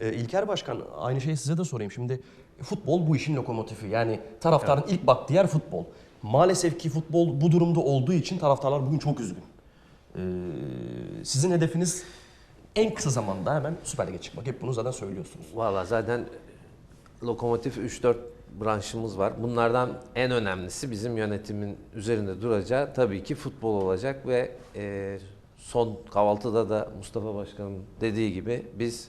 Ee, İlker Başkan aynı şeyi size de sorayım. Şimdi futbol bu işin lokomotifi. Yani taraftarın ilk baktığı yer futbol. Maalesef ki futbol bu durumda olduğu için taraftarlar bugün çok üzgün. Ee, sizin hedefiniz en kısa zamanda hemen Süper Lig'e çıkmak. Hep bunu zaten söylüyorsunuz. Valla zaten lokomotif 3-4 branşımız var. Bunlardan en önemlisi bizim yönetimin üzerinde duracağı tabii ki futbol olacak ve e, son kahvaltıda da Mustafa Başkan'ın dediği gibi biz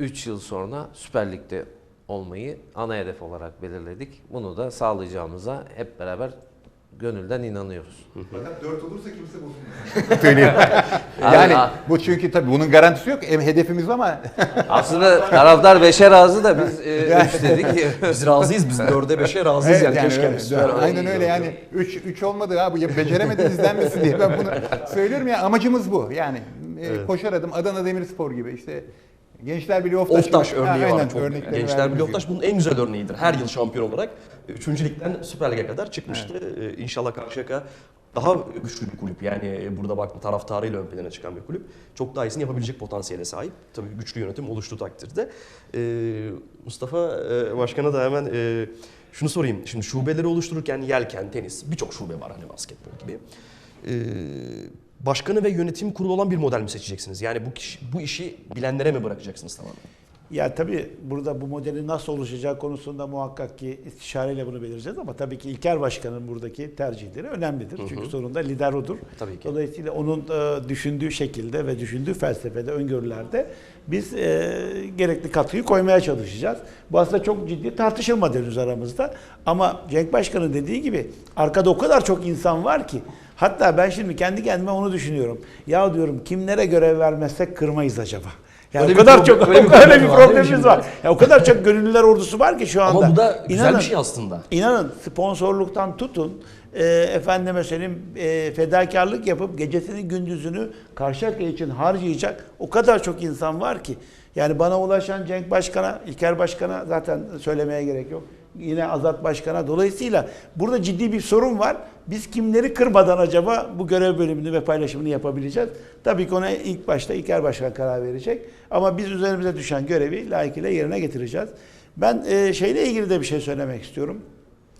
3 yıl sonra Süper Lig'de olmayı ana hedef olarak belirledik. Bunu da sağlayacağımıza hep beraber gönülden inanıyoruz. Fakat 4 olursa kimse bozulmaz. Söyleyeyim. yani Abi, bu çünkü tabii bunun garantisi yok. Hem hedefimiz ama Aslında taraftar beşe razı da biz e, üç dedik. Biz razıyız. Biz dörde beşe razıyız yani. Keşke öyle. Süper aynen öyle yani 3 3 olmadı ha bu ya beceremediniz denmesin diye ben bunu söylüyorum ya amacımız bu. Yani e, koşar adım Adana Demirspor gibi işte Gençler Birliği Oftaş, Oftaş örneği Ha, var çok. Gençler Birliği. Oftaş bunun en güzel örneğidir. Her yıl şampiyon olarak 3. ligden Süper Lig'e kadar çıkmıştı. Ee, İnşallah Karşıyaka daha güçlü bir kulüp. Yani burada bakma taraftarıyla ön plana çıkan bir kulüp. Çok daha iyisini yapabilecek potansiyele sahip. Tabii güçlü yönetim oluştuğu takdirde. Ee, Mustafa e, Başkan'a da hemen e, şunu sorayım. Şimdi şubeleri oluştururken yelken, tenis birçok şube var hani basketbol gibi. Ee, başkanı ve yönetim kurulu olan bir model mi seçeceksiniz? Yani bu kişi, bu işi bilenlere mi bırakacaksınız tamamen? Ya tabii burada bu modelin nasıl oluşacağı konusunda muhakkak ki istişareyle bunu belirleyeceğiz ama tabii ki İlker Başkan'ın buradaki tercihleri önemlidir. Çünkü sonunda lider odur. Tabii ki. Dolayısıyla onun e, düşündüğü şekilde ve düşündüğü felsefede, öngörülerde biz e, gerekli katkıyı koymaya çalışacağız. Bu aslında çok ciddi tartışılmadı henüz aramızda. Ama Cenk Başkan'ın dediği gibi arkada o kadar çok insan var ki hatta ben şimdi kendi kendime onu düşünüyorum. Ya diyorum kimlere görev vermezsek kırmayız acaba? Yani Öyle o kadar problem- çok öyle bir öyle bir problemimiz var. Ya o kadar çok gönüllüler ordusu var ki şu anda. Ama bu da güzel İnanın- bir şey aslında. İnanın sponsorluktan tutun e, efendime söyleyeyim e, fedakarlık yapıp gecesini gündüzünü Karşıyaka için harcayacak o kadar çok insan var ki. Yani bana ulaşan Cenk Başkan'a, İlker Başkan'a zaten söylemeye gerek yok. Yine Azat Başkan'a. Dolayısıyla burada ciddi bir sorun var. Biz kimleri kırmadan acaba bu görev bölümünü ve paylaşımını yapabileceğiz? Tabii ki ona ilk başta İlker Başkan karar verecek. Ama biz üzerimize düşen görevi layıkıyla yerine getireceğiz. Ben e, şeyle ilgili de bir şey söylemek istiyorum.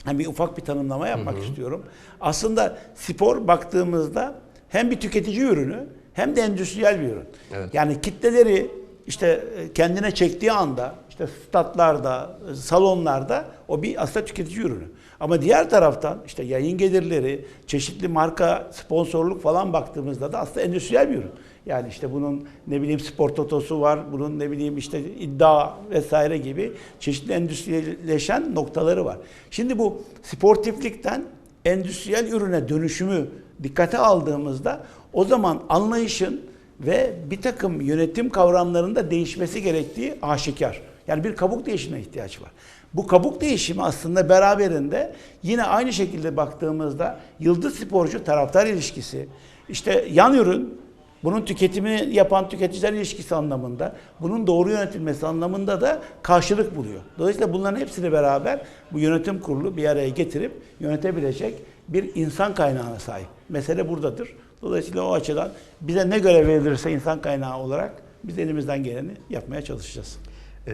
Hani bir ufak bir tanımlama yapmak istiyorum. Aslında spor baktığımızda hem bir tüketici ürünü hem de endüstriyel bir ürün. Evet. Yani kitleleri işte kendine çektiği anda işte statlarda, salonlarda o bir aslında tüketici ürünü. Ama diğer taraftan işte yayın gelirleri, çeşitli marka sponsorluk falan baktığımızda da aslında endüstriyel bir ürün. Yani işte bunun ne bileyim spor totosu var, bunun ne bileyim işte iddia vesaire gibi çeşitli endüstriyelleşen noktaları var. Şimdi bu sportiflikten endüstriyel ürüne dönüşümü dikkate aldığımızda o zaman anlayışın ve bir takım yönetim kavramlarında değişmesi gerektiği aşikar. Yani bir kabuk değişimine ihtiyaç var. Bu kabuk değişimi aslında beraberinde yine aynı şekilde baktığımızda yıldız sporcu taraftar ilişkisi, işte yan ürün bunun tüketimini yapan tüketiciler ilişkisi anlamında, bunun doğru yönetilmesi anlamında da karşılık buluyor. Dolayısıyla bunların hepsini beraber bu yönetim kurulu bir araya getirip yönetebilecek bir insan kaynağına sahip. Mesele buradadır. Dolayısıyla o açıdan bize ne görev verilirse insan kaynağı olarak biz elimizden geleni yapmaya çalışacağız.